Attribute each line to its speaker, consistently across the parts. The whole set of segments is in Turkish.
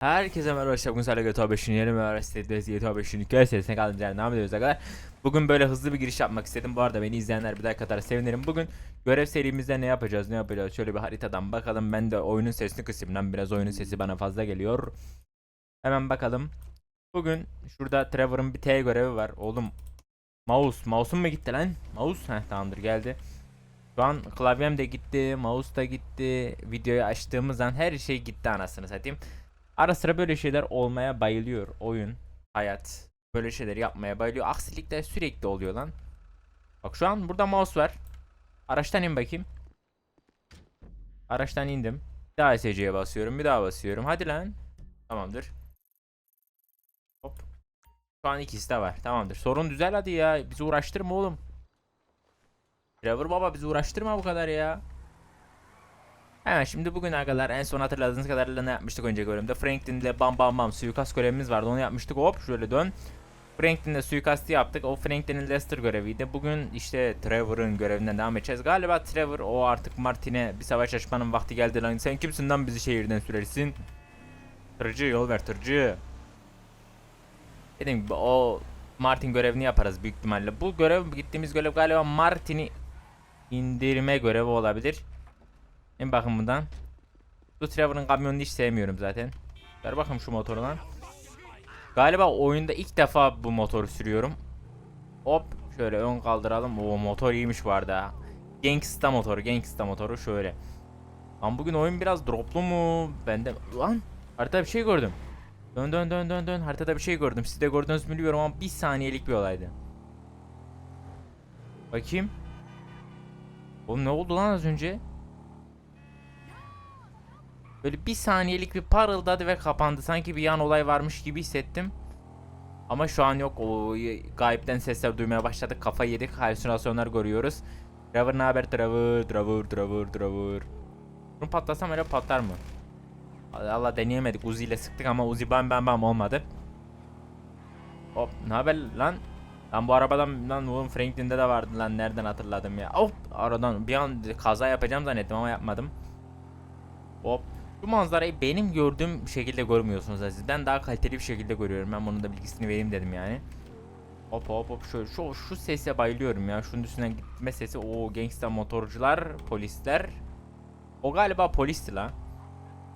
Speaker 1: Herkese merhaba arkadaşlar bugün sizlerle GTA 5'in yeni üniversitedeyiz GTA 5'in hikaye serisine kaldığımız yerden devam ediyoruz arkadaşlar. Bugün böyle hızlı bir giriş yapmak istedim. Bu arada beni izleyenler bir like atar sevinirim. Bugün görev serimizde ne yapacağız ne yapacağız? Şöyle bir haritadan bakalım. Ben de oyunun sesini kısayım lan. Biraz oyunun sesi bana fazla geliyor. Hemen bakalım. Bugün şurada Trevor'ın bir T görevi var. Oğlum Mouse, mouse'um mu gitti lan? Mouse, heh tamamdır geldi. Şu an klavyem de gitti, mouse da gitti. Videoyu açtığımız an her şey gitti anasını satayım. Ara sıra böyle şeyler olmaya bayılıyor oyun, hayat. Böyle şeyler yapmaya bayılıyor. Aksilikler sürekli oluyor lan. Bak şu an burada mouse var. Araçtan in bakayım. Araçtan indim. Bir daha SC'ye basıyorum. Bir daha basıyorum. Hadi lan. Tamamdır. Hop. Şu an ikisi de var. Tamamdır. Sorun düzel hadi ya. Bizi uğraştırma oğlum. Trevor baba bizi uğraştırma bu kadar ya. Hemen şimdi bugün arkadaşlar en son hatırladığınız kadarıyla ne yapmıştık önceki bölümde? Franklin'le bam bam bam suikast görevimiz vardı onu yapmıştık. Hop şöyle dön. Franklin'le suikastı yaptık. O Franklin'in Lester göreviydi. Bugün işte Trevor'ın görevinden devam edeceğiz. Galiba Trevor o artık Martin'e bir savaş açmanın vakti geldi lan. Sen kimsin lan bizi şehirden sürersin? Tırcı yol ver tırcı. Dediğim gibi o Martin görevini yaparız büyük ihtimalle. Bu görev gittiğimiz görev galiba Martin'i indirme görevi olabilir en bakın bundan. Bu Trevor'ın kamyonunu hiç sevmiyorum zaten. Ver bakayım şu motoru. Galiba oyunda ilk defa bu motoru sürüyorum. Hop şöyle ön kaldıralım. O motor iyiymiş bu arada. Gangsta motoru, gangsta motoru şöyle. Lan bugün oyun biraz droplu mu? Ben de lan haritada bir şey gördüm. Dön dön dön dön dön haritada bir şey gördüm. Siz de gördünüz mü bilmiyorum ama bir saniyelik bir olaydı. Bakayım. Oğlum ne oldu lan az önce? Böyle bir saniyelik bir parıldadı ve kapandı. Sanki bir yan olay varmış gibi hissettim. Ama şu an yok. O gayipten sesler duymaya başladık. Kafayı yedik. Halüsinasyonlar görüyoruz. Trevor ne haber Trevor? Trevor, Trevor, Trevor. Bunu patlasam öyle patlar mı? Allah deneyemedik. Uzi ile sıktık ama Uzi bam bam bam olmadı. Hop ne haber lan? Lan bu arabadan lan oğlum Franklin'de de vardı lan nereden hatırladım ya. Hop aradan bir an kaza yapacağım zannettim ama yapmadım. Hop bu manzarayı benim gördüğüm şekilde görmüyorsunuz siz. Ben daha kaliteli bir şekilde görüyorum. Ben bunun da bilgisini vereyim dedim yani. Hop hop hop şöyle şu şu sese bayılıyorum ya. Şunun üstünden gitme sesi. O gangsta motorcular, polisler. O galiba polisti la.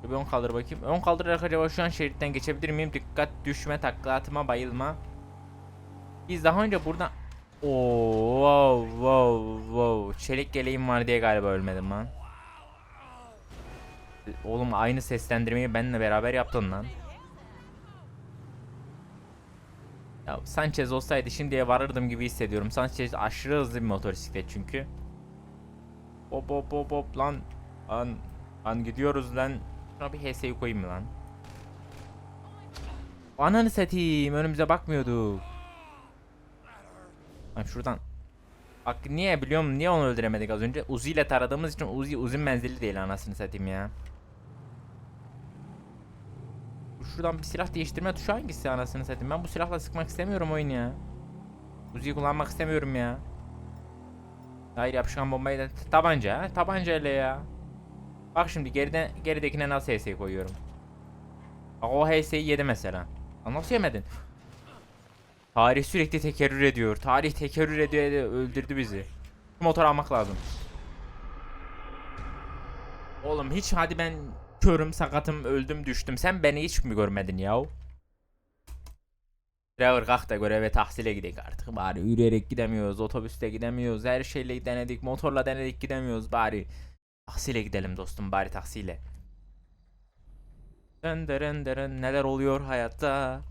Speaker 1: Bir ön kaldır bakayım. Ön kaldırarak acaba şu an şeritten geçebilir miyim? Dikkat düşme, takla atma, bayılma. Biz daha önce buradan Oo, wow, wow, wow. Çelik yeleğim var diye galiba ölmedim lan. Oğlum aynı seslendirmeyi benimle beraber yaptın lan. Ya Sanchez olsaydı şimdiye varırdım gibi hissediyorum. Sanchez aşırı hızlı bir motosiklet çünkü. Hop hop hop hop lan. Lan, lan gidiyoruz lan. Şuna bir HS'yi koyayım mı lan? Ananı satayım önümüze bakmıyorduk. Lan şuradan. Bak niye biliyor musun? Niye onu öldüremedik az önce? Uzi ile taradığımız için Uzi uzun menzilli değil anasını satayım ya. Şuradan bir silah değiştirme tuşu hangisi anasını satayım? Ben bu silahla sıkmak istemiyorum oyun ya. Uzi'yi kullanmak istemiyorum ya. Hayır yapışkan bombayı da tabanca ha? Tabanca ile ya. Bak şimdi geriden geridekine nasıl HS koyuyorum. Bak o HS'yi yedi mesela. Lan nasıl yemedin? Tarih sürekli tekerrür ediyor. Tarih tekerrür ediyor, öldürdü bizi. Şu motor almak lazım. Oğlum hiç hadi ben körüm, sakatım, öldüm, düştüm. Sen beni hiç mi görmedin yahu? Trevor kalk da göreve tahsile gidelim artık bari. Yürüyerek gidemiyoruz, otobüste gidemiyoruz, her şeyle denedik, motorla denedik gidemiyoruz bari. Tahsile gidelim dostum bari tahsile. Dön dön dön neler oluyor hayatta?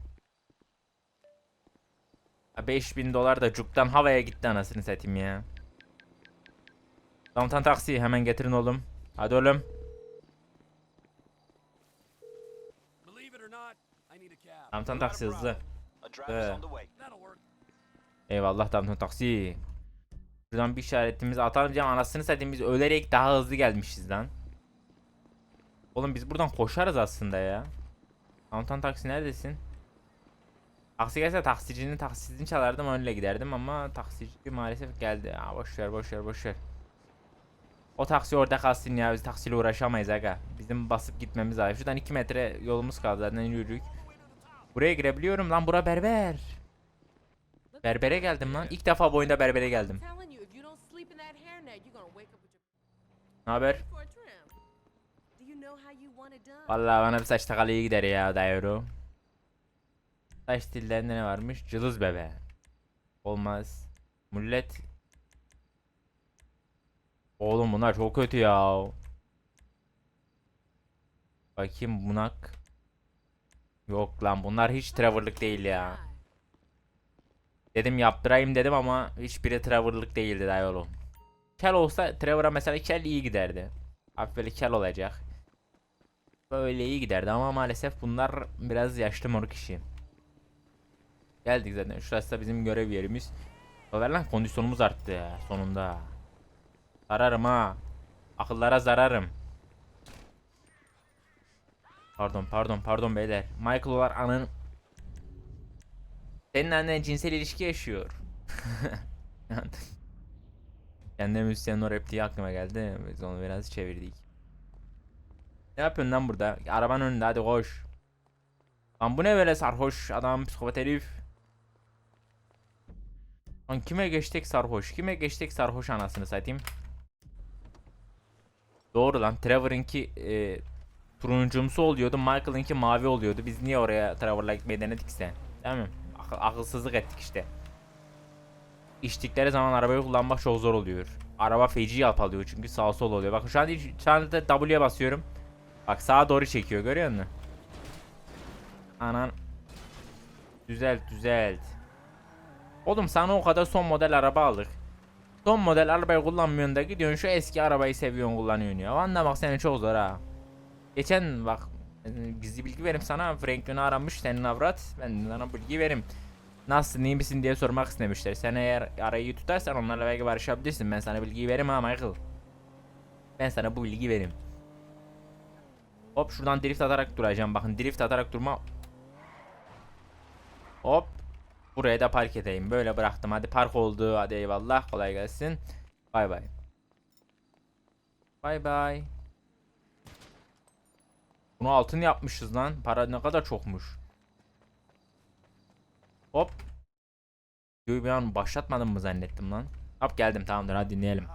Speaker 1: Ha, 5000 dolar da cuktan havaya gitti anasını satayım ya. Downtown taksi hemen getirin oğlum. Hadi oğlum.
Speaker 2: Believe it or not, I need a cab.
Speaker 1: Downtown taksi hızlı.
Speaker 2: Work.
Speaker 1: Eyvallah Downtown taksi. Buradan bir işaretimizi atalım canım anasını satayım biz ölerek daha hızlı gelmişiz lan. Oğlum biz buradan koşarız aslında ya. Downtown taksi neredesin? Taksi gelse taksicinin taksisini çalardım öyle giderdim ama taksici maalesef geldi. Aa, boş ver boş ver boş ver. O taksi orada kalsın ya biz taksiyle uğraşamayız aga. Bizim basıp gitmemiz lazım. Şuradan 2 metre yolumuz kaldı zaten yürüdük. Buraya girebiliyorum lan bura berber. Berbere geldim lan. İlk defa bu oyunda berbere geldim. Ne haber? Vallahi bana bir saç takalı iyi gider ya dayıro. Saç stillerinde ne varmış? Cılız bebe. Olmaz. Millet. Oğlum bunlar çok kötü ya. Bakayım bunak. Yok lan bunlar hiç Trevor'lık değil ya. Dedim yaptırayım dedim ama hiçbiri Trevor'lık değildi dayı oğlum. Kel olsa Trevor'a mesela kel iyi giderdi. Hafif böyle kel olacak. Böyle iyi giderdi ama maalesef bunlar biraz yaşlı moruk işi. Geldik zaten. Şurası da bizim görev yerimiz. Haber lan kondisyonumuz arttı sonunda. Zararım ha. Akıllara zararım. Pardon pardon pardon beyler. Michael olarak anın... Senin annen cinsel ilişki yaşıyor. Kendime müzisyen o repliği aklıma geldi. Biz onu biraz çevirdik. Ne yapıyorsun lan burada? Arabanın önünde hadi koş. Lan bu ne böyle sarhoş adam psikopat herif. Lan kime geçtik sarhoş? Kime geçtik sarhoş anasını satayım. Doğru lan Trevor'ınki e, turuncumsu oluyordu. Michael'ınki mavi oluyordu. Biz niye oraya Trevor'la gitmeyi denedikse? Değil mi? Akıl, akılsızlık ettik işte. İçtikleri zaman arabayı kullanmak çok zor oluyor. Araba feci yalpalıyor çünkü sağ sol oluyor. Bakın şu an, şu anda W'ye basıyorum. Bak sağa doğru çekiyor görüyor musun? Anan. Düzelt düzelt. Oğlum sana o kadar son model araba aldık. Son model arabayı kullanmıyorsun da gidiyorsun şu eski arabayı seviyorsun kullanıyorsun ya. Anlamak seni çok zor ha. Geçen bak gizli bilgi verim sana. Franklin'i aramış senin avrat. Ben sana bilgi verim. Nasılsın iyi misin diye sormak istemişler. Sen eğer arayı tutarsan onlarla belki barışabilirsin. Ben sana bilgiyi veririm ha Michael. Ben sana bu bilgiyi veririm. Hop şuradan drift atarak duracağım. Bakın drift atarak durma. Hop. Buraya da park edeyim. Böyle bıraktım. Hadi park oldu. Hadi eyvallah. Kolay gelsin. Bay bay. Bay bay. Bunu altın yapmışız lan. Para ne kadar çokmuş. Hop. Videoyu bir an başlatmadım mı zannettim lan. Hop geldim tamamdır hadi dinleyelim.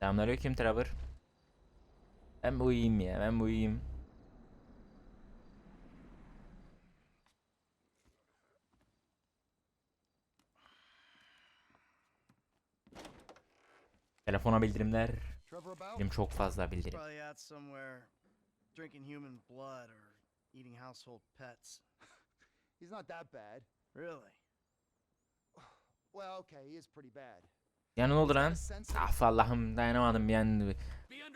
Speaker 1: Selamünaleyküm Trevor. Ben uyuyayım ya ben uyuyayım. Telefona bildirimler. Benim çok fazla bildirim.
Speaker 3: Probably out somewhere drinking human blood or eating household pets.
Speaker 4: He's not that bad.
Speaker 3: Really?
Speaker 4: Well, okay, he is pretty bad.
Speaker 1: Ya ne
Speaker 4: that
Speaker 1: lan?
Speaker 4: a sensitive-
Speaker 1: Ah Allah'ım dayanamadım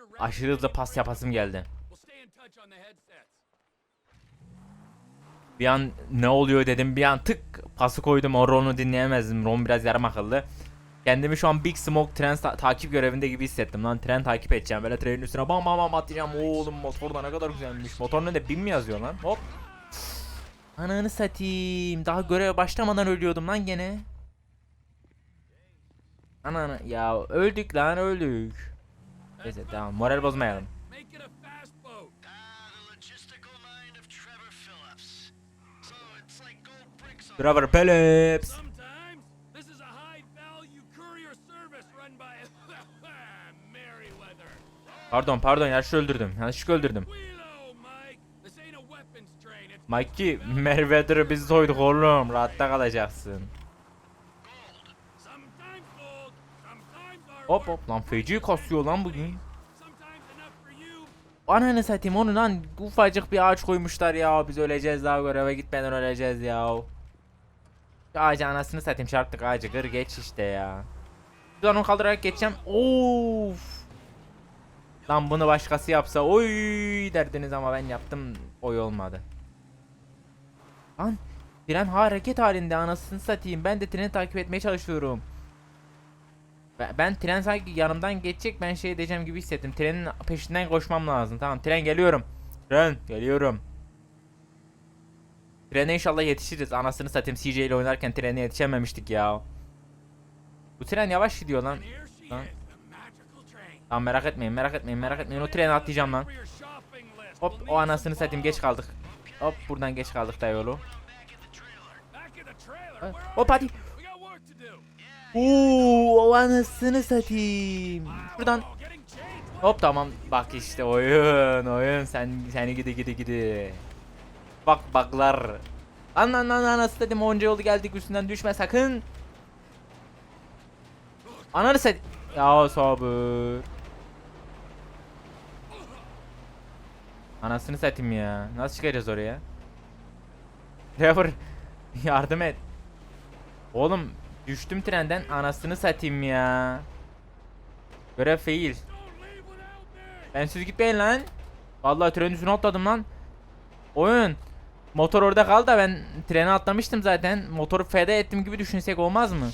Speaker 2: wraps
Speaker 1: Aşırı hızlı pas yapasım geldi. Bir an ne oluyor dedim bir an tık pası koydum o Ron'u dinleyemezdim. Ron biraz yarım akıllı. Kendimi şu an Big Smoke tren ta- takip görevinde gibi hissettim lan. Tren takip edeceğim. Böyle trenin üstüne bam bam bam atacağım oğlum motor da ne kadar güzelmiş. Motor ne de bin mi yazıyor lan? Hop. Ananı satayım. Daha göreve başlamadan ölüyordum lan gene. Ananı ya öldük lan öldük. Neyse tamam. Moral bozmayalım.
Speaker 2: Make it
Speaker 1: Pardon pardon yanlış öldürdüm yanlışlıkla öldürdüm Mikey Merve'dir biz soyduk oğlum rahatta kalacaksın Hop hop lan feci kasıyor lan bugün. Ananı satayım onu lan ufacık bir ağaç koymuşlar ya biz öleceğiz daha göreve gitmeden öleceğiz ya. Şu ağacı anasını satayım çarptık ağacı kır geç işte ya. Şuradan onu kaldırarak geçeceğim. Of. Lan bunu başkası yapsa oy derdiniz ama ben yaptım oy olmadı. Lan tren hareket halinde anasını satayım ben de treni takip etmeye çalışıyorum. Ben, ben tren sanki yanımdan geçecek ben şey diyeceğim gibi hissettim. Trenin peşinden koşmam lazım. Tamam tren geliyorum. Tren geliyorum. Trene inşallah yetişiriz. Anasını satayım CJ ile oynarken trene yetişememiştik ya. Bu tren yavaş gidiyor lan.
Speaker 2: Here
Speaker 1: Tamam merak etmeyin merak etmeyin merak etmeyin o trene atlayacağım lan. Hop o anasını satayım geç kaldık. Hop buradan geç kaldık da yolu. Hop hadi. Oo o anasını satayım. Buradan hop tamam bak işte oyun oyun sen seni gidi gidi gidi. Bak baklar. Lan lan lan anası dedim onca yolu geldik üstünden düşme sakın. Ananı sat. Ya sabır. Anasını satayım ya. Nasıl çıkacağız oraya? Trevor yardım et. Oğlum düştüm trenden anasını satayım ya. Görev fail. Ben siz gitmeyin lan. Vallahi trenin üstüne atladım lan. Oyun. Motor orada kaldı da ben trene atlamıştım zaten. Motoru feda ettim gibi düşünsek olmaz mı?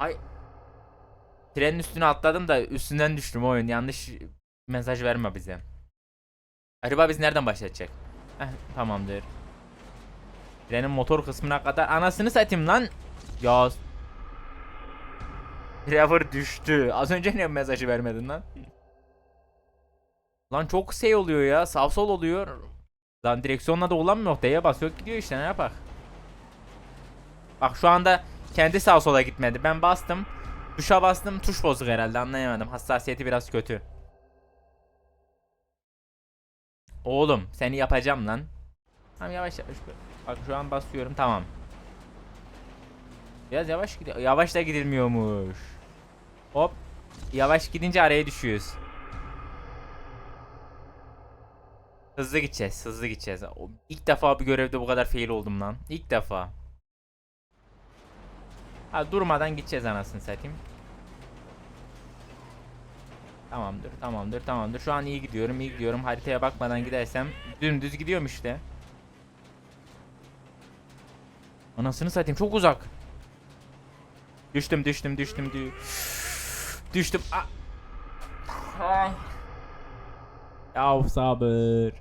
Speaker 1: Ay. Trenin üstüne atladım da üstünden düştüm oyun. Yanlış mesaj verme bize. Acaba biz nereden başlatacak? Heh, tamamdır. Trenin motor kısmına kadar anasını satayım lan. Ya Trevor düştü. Az önce niye mesajı vermedin lan? Lan çok şey oluyor ya. Sağ sol oluyor. Lan direksiyonla da olamıyor. D'ye basıyor gidiyor işte ne yapak. Bak şu anda kendi sağ sola gitmedi. Ben bastım. Tuşa bastım. Tuş bozuk herhalde anlayamadım. Hassasiyeti biraz kötü. Oğlum seni yapacağım lan. Tamam yavaş yavaş. Bak şu an basıyorum tamam. Biraz yavaş gidiyor. Yavaş da gidilmiyormuş. Hop. Yavaş gidince araya düşüyoruz. Hızlı gideceğiz. Hızlı gideceğiz. İlk defa bir görevde bu kadar fail oldum lan. İlk defa. Ha durmadan gideceğiz anasını satayım. Tamamdır, tamamdır, tamamdır. Şu an iyi gidiyorum, iyi gidiyorum. Haritaya bakmadan gidersem dümdüz gidiyorum işte. Anasını satayım çok uzak. Düştüm düştüm düştüm dü düştüm. Ah. Ah. Ya sabır.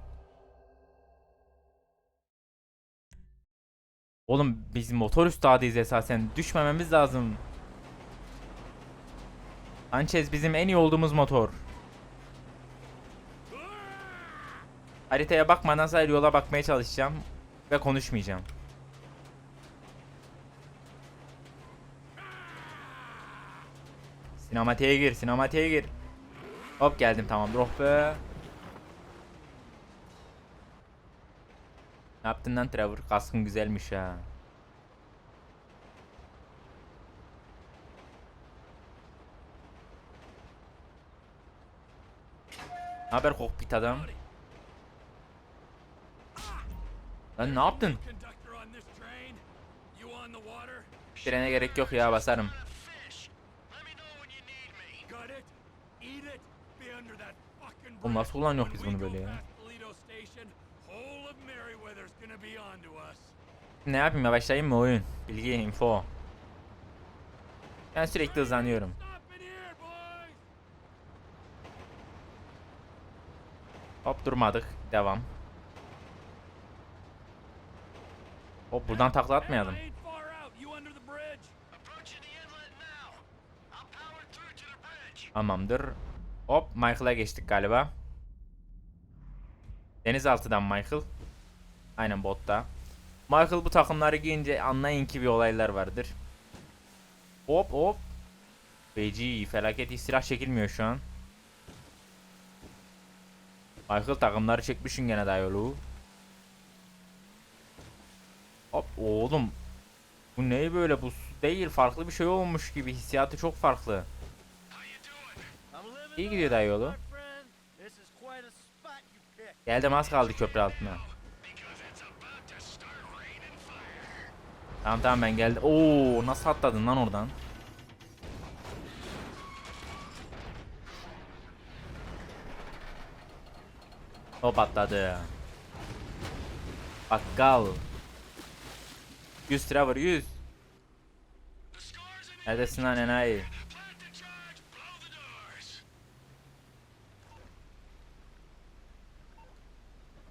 Speaker 1: Oğlum biz motor üstadıyız esasen. Düşmememiz lazım. Sanchez bizim en iyi olduğumuz motor. Haritaya bakmadan sadece yola bakmaya çalışacağım ve konuşmayacağım. Sinematiğe gir, sinematiğe gir. Hop geldim tamam. Oh be. Ne yaptın lan Trevor? Kaskın güzelmiş ha. Ne haber kokpit adam? Lan ne yaptın? Trene gerek yok ya basarım. Oğlum nasıl
Speaker 2: bridge.
Speaker 1: kullanıyor biz bunu böyle ya? Ne yapayım yavaşlayayım mı oyun? Bilgi, info. Ben sürekli hızlanıyorum. Hop durmadık. Devam. Hop buradan takla atmayalım. Tamamdır. Hop Michael'a geçtik galiba. Denizaltıdan Michael. Aynen botta. Michael bu takımları giyince anlayın ki bir olaylar vardır. Hop hop. Feci felaket hiç silah çekilmiyor şu an. Michael takımları çekmişsin gene daha yolu. Hop oğlum. Bu ne böyle bu değil farklı bir şey olmuş gibi hissiyatı çok farklı. İyi gidiyor daha yolu.
Speaker 4: This is quite a spot you picked.
Speaker 1: Geldim az kaldı köprü altına. Tamam tamam ben geldim. Oo nasıl atladın lan oradan? Hop atladı. Bakkal. 100 Trevor 100. Neredesin lan enayi?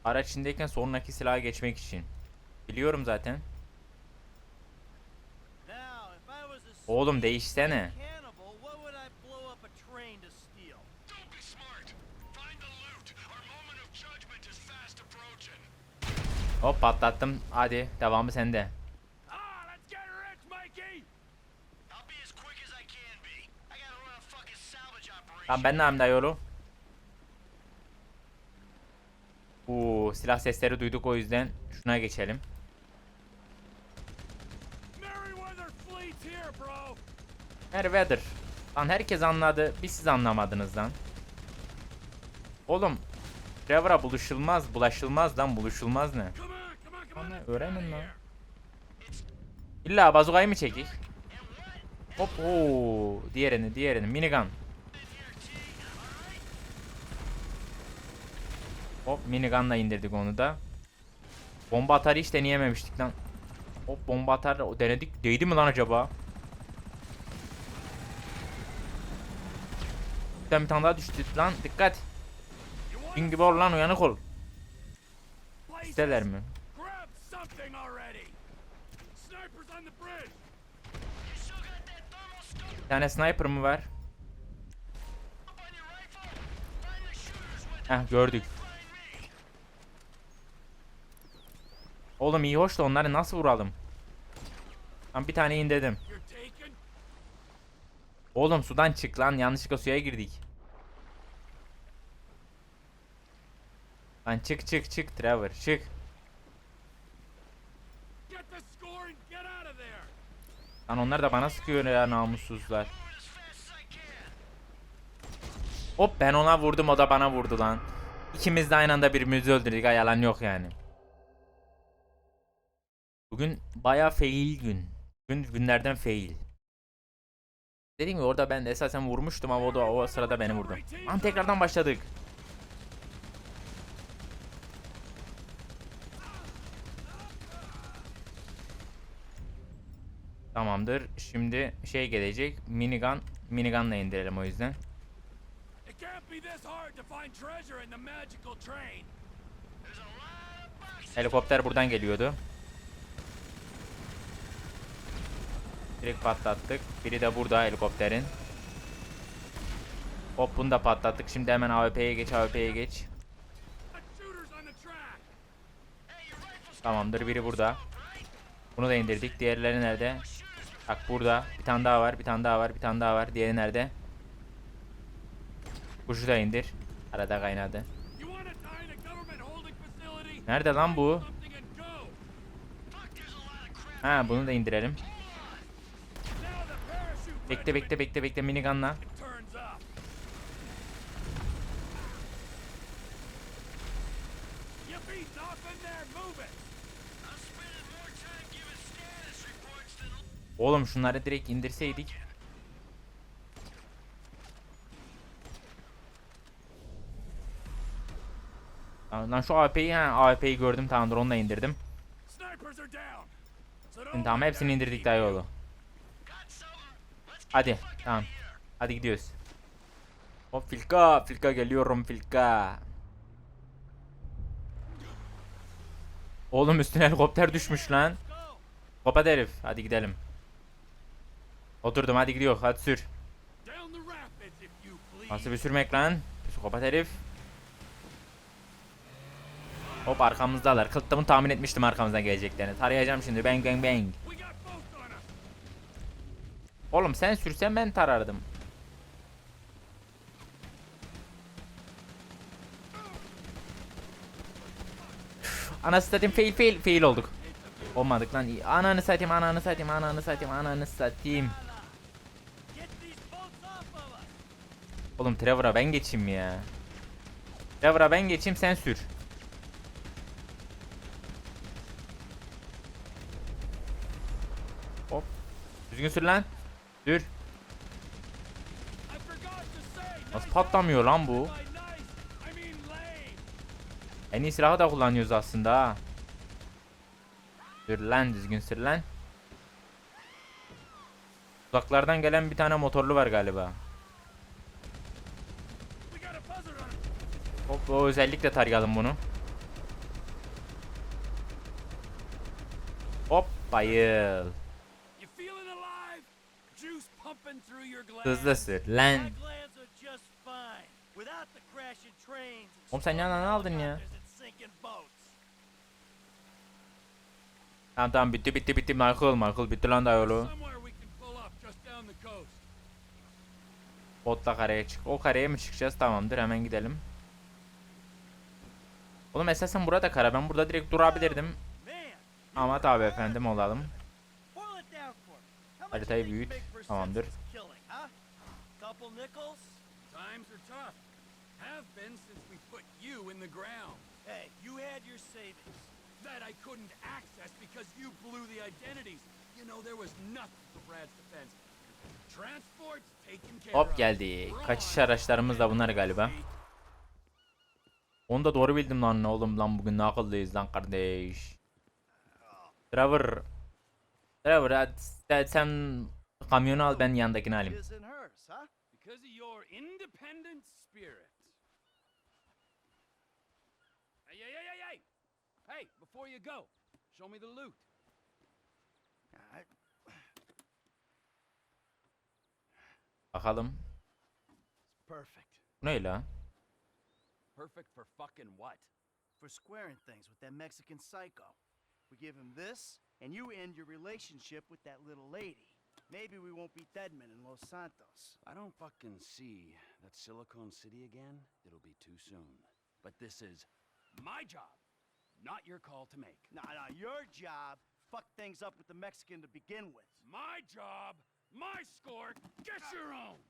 Speaker 1: Araç içindeyken sonraki silaha geçmek için. Biliyorum zaten. Oğlum değişsene.
Speaker 3: Run a fucking salvage operation.
Speaker 1: Lan ben ne yapayım dayı oğlum? Oo, silah sesleri duyduk o yüzden şuna geçelim. Mervedir. Lan herkes anladı. Bir siz anlamadınız lan. Oğlum. Trevor'a buluşulmaz. Bulaşılmaz lan. Buluşulmaz ne? Öğrenin lan. İlla bazukayı mı çekik? Hop ooo. Diğerini diğerini. Minigun. Hop minigunla indirdik onu da. Bomba atarı hiç deneyememiştik lan. Hop bomba atarı o denedik. Değdi mi lan acaba? Bir bir tane daha düştü lan. Dikkat. Gün gibi ol lan uyanık ol. İsteler mi? Bir tane sniper mı var? Heh gördük. Oğlum iyi hoş da onları nasıl vuralım? Ben bir tane.
Speaker 2: You're taken?
Speaker 1: Oğlum sudan çık lan yanlışlıkla suya girdik. Lan çık çık çık Trevor çık.
Speaker 2: Get the score and get out of there!
Speaker 1: Lan onlar da bana sıkıyor ya namussuzlar. Hop ben ona vurdum o da bana vurdu lan. İkimiz de aynı anda birbirimizi öldürdük ha, yalan yok yani. Bugün baya fail gün. Gün günlerden fail. Dediğim gibi orada ben de esasen vurmuştum ama o da o sırada beni vurdu. Lan tekrardan başladık. Tamamdır. Şimdi şey gelecek. Minigun. Minigun'la indirelim o yüzden.
Speaker 2: It can't be this hard to find treasure in the magical train!
Speaker 3: There's a lot of boxes.
Speaker 1: Helikopter buradan geliyordu. Direkt patlattık. Biri de burada helikopterin. Hop bunu da patlattık. Şimdi hemen AWP'ye geç, AWP'ye geç. Tamamdır biri burada. Bunu da indirdik. Diğerleri nerede? Bak burada. Bir tane daha var, bir tane daha var, bir tane daha var. Diğeri nerede? Kuşu da indir. Arada kaynadı.
Speaker 2: İn?
Speaker 1: Nerede lan bu? Ha bunu da indirelim. Bekle bekle bekle bekle minigunla.
Speaker 2: You be nothing there, move it!
Speaker 1: Oğlum şunları direkt indirseydik. Lan şu AWP'yi ha AWP'yi gördüm tamamdır onu da indirdim. Şimdi tamam hepsini indirdik.
Speaker 3: Let's get
Speaker 1: Hadi tamam. Hadi gidiyoruz. Hop Filka Filka geliyorum Filka. Oğlum üstüne helikopter düşmüş lan. Kapat herif. Hadi gidelim. Oturdum hadi gidiyor. Hadi sür. Nasıl bir sürmek lan? Psikopat herif. Hop arkamızdalar. Kılıttımı tahmin etmiştim arkamızdan geleceklerini. Tarayacağım şimdi. Bang bang bang. Oğlum sen sürsen ben tarardım. Anası satayım fail fail fail olduk. Olmadık lan. Ananı satayım ananı satayım ananı satayım ananı satayım.
Speaker 2: Get these boats off of us.
Speaker 1: Oğlum Trevor'a ben geçeyim ya. Trevor'a ben geçeyim sen sür. Hop. Düzgün sür lan. Sür. Nasıl patlamıyor lan bu? En iyi silahı da kullanıyoruz aslında ha. Sür lan düzgün sür lan. Uzaklardan gelen bir tane motorlu var galiba. Hop o özellikle tarayalım bunu. Hop bayıl. Hızlı sür lan. Oğlum sen yanına aldın ya? Tamam tamam bitti bitti bitti Michael Michael bitti lan da yolu.
Speaker 2: Somewhere we can pull up just down the coast.
Speaker 1: Botla kareye çık. O kareye mi çıkacağız? Tamamdır hemen gidelim. Oğlum esasen burada kara. Ben burada direkt durabilirdim. Ama tabi efendim olalım. Haritayı büyüt. Tamamdır.
Speaker 2: That I couldn't access because you blew the identities. You know, there was nothing for Brad's defense.
Speaker 1: Hop geldi. Kaçış araçlarımız da bunlar galiba. Onu da doğru bildim lan oğlum lan bugün ne akıllıyız lan kardeş. Trevor. Trevor sen- sen kamyonu al ben yandakini alayım.
Speaker 2: Hey, before you go, show me the loot.
Speaker 1: Bakalım. Bu ne la?
Speaker 2: Perfect for fucking what?
Speaker 4: For squaring things with that Mexican psycho. We give him this, and you end your relationship with that little lady. Maybe we won't be deadmen in Los Santos.
Speaker 2: I don't fucking see that Silicon City again. It'll be too soon. But this is my job, not your call to make.
Speaker 4: Nah, nah, your job fucked things up with the Mexican to begin with.
Speaker 2: My job, my score, get your own!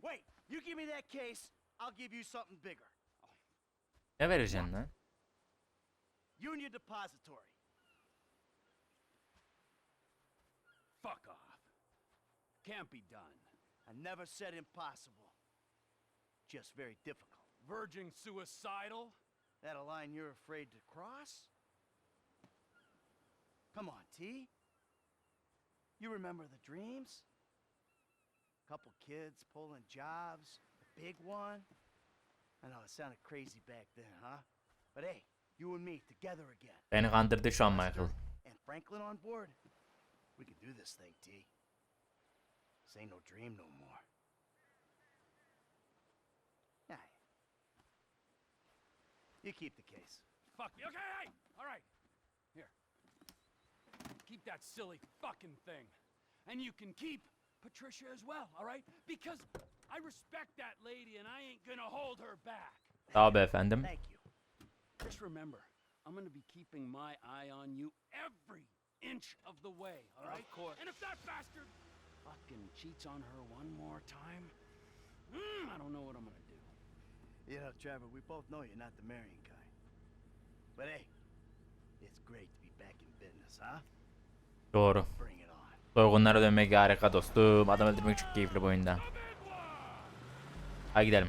Speaker 4: Wait, you give me that case, I'll give you something bigger.
Speaker 1: Ne vereceksin lan?
Speaker 4: Union Depository.
Speaker 2: Fuck off. Can't be done.
Speaker 4: I never said impossible. Just very difficult.
Speaker 2: Verging suicidal?
Speaker 4: That a line you're afraid to cross? Come on, T. You remember the dreams? Couple kids pulling jobs, a big one. I know it sounded crazy back then, huh? But hey, you and me together again.
Speaker 1: Beni kandırdı şu an Michael.
Speaker 4: And Franklin on board. We can do this thing, T. This ain't no dream no more. Yeah. You keep the case.
Speaker 2: Fuck me. Okay, hey! Alright. Here. Keep that silly fucking thing. And you can keep Patricia as well, alright? Because I respect that lady and I ain't gonna hold her back.
Speaker 1: Tabi efendim.
Speaker 4: Thank you.
Speaker 2: Just remember, I'm gonna be keeping my eye on you every inch of the way, alright?
Speaker 4: Of course.
Speaker 2: And if that bastard fucking cheats on her one more time, mm, I don't know what I'm gonna do.
Speaker 4: You know, Trevor, we both know you're not the marrying kind. But hey, it's great to be back in business, huh?
Speaker 1: Doğru.
Speaker 4: Bring it on.
Speaker 1: Soygunlara dönmek harika dostum. Adam öldürmek çok keyifli bu oyunda. Hadi gidelim.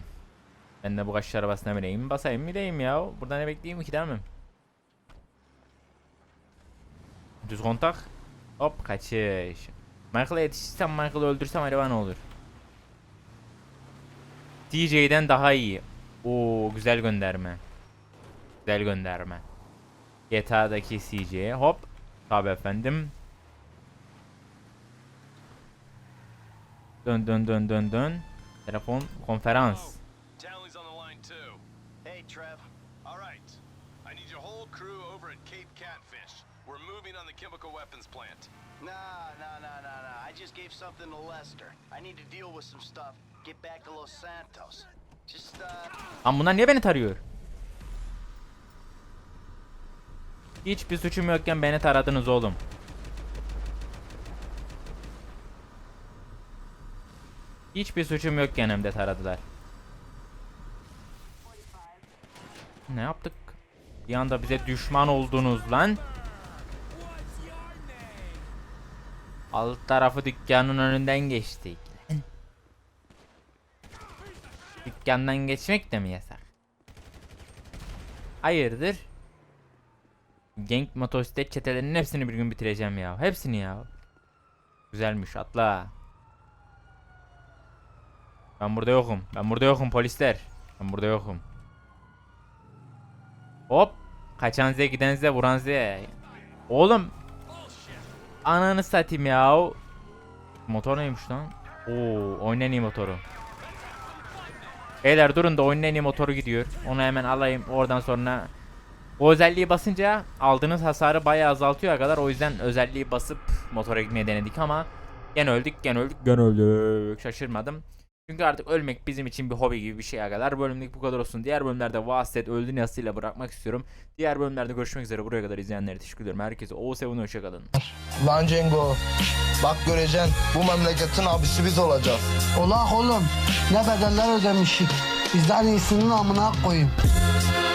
Speaker 1: Ben de bu kaçış arabasına bineyim. Basayım mı gideyim ya? Burada ne bekleyeyim ki mi? Düz kontak. Hop kaçış. Michael'a yetişirsem Michael'ı öldürsem acaba ne olur? DJ'den daha iyi. Oo güzel gönderme. Güzel gönderme. GTA'daki CJ. Hop. Tabi efendim. Dön dön dön dön dön. Telefon konferans.
Speaker 3: Townley's on the line too.
Speaker 4: Hey, Trev.
Speaker 3: All right. I need your whole crew over at Cape Catfish. We're moving on the chemical weapons plant.
Speaker 4: Nah, nah, nah, nah, nah. I just gave something to Lester. I need to deal with some stuff. Get back to Los Santos. Just, uh...
Speaker 1: Lan bunlar niye beni tarıyor? Hiçbir suçum yokken beni taradınız oğlum. Hiçbir suçum yokken hem de taradılar. Ne yaptık? Bir anda bize düşman oldunuz lan. Alt tarafı dükkanın önünden geçtik. Dükkandan geçmek de mi yasak? Hayırdır? Gang motosiklet çetelerinin hepsini bir gün bitireceğim ya. Hepsini ya. Güzelmiş atla. Ben burada yokum. Ben burada yokum polisler. Ben burada yokum. Hop. Kaçan Z giden Z vuran Z. Oğlum Ananı satayım ya. Motor neymiş lan? Oo, iyi motoru. Beyler durun da iyi motoru gidiyor. Onu hemen alayım. Oradan sonra o özelliği basınca aldığınız hasarı bayağı azaltıyor kadar. O yüzden özelliği basıp motora gitmeye denedik ama gene öldük, gene öldük, gene öldük. Şaşırmadım. Çünkü artık ölmek bizim için bir hobi gibi bir şeye kadar. Bölümlük bu kadar olsun. Diğer bölümlerde Vasset öldü yazısıyla bırakmak istiyorum. Diğer bölümlerde görüşmek üzere. Buraya kadar izleyenlere teşekkür ederim. Herkese o sevun hoşçakalın.
Speaker 5: Lan Cengo. Bak göreceksin bu memleketin abisi biz olacağız.
Speaker 6: Ola oğlum ne bedeller ödemişik. Bizden iyisinin amına koyayım.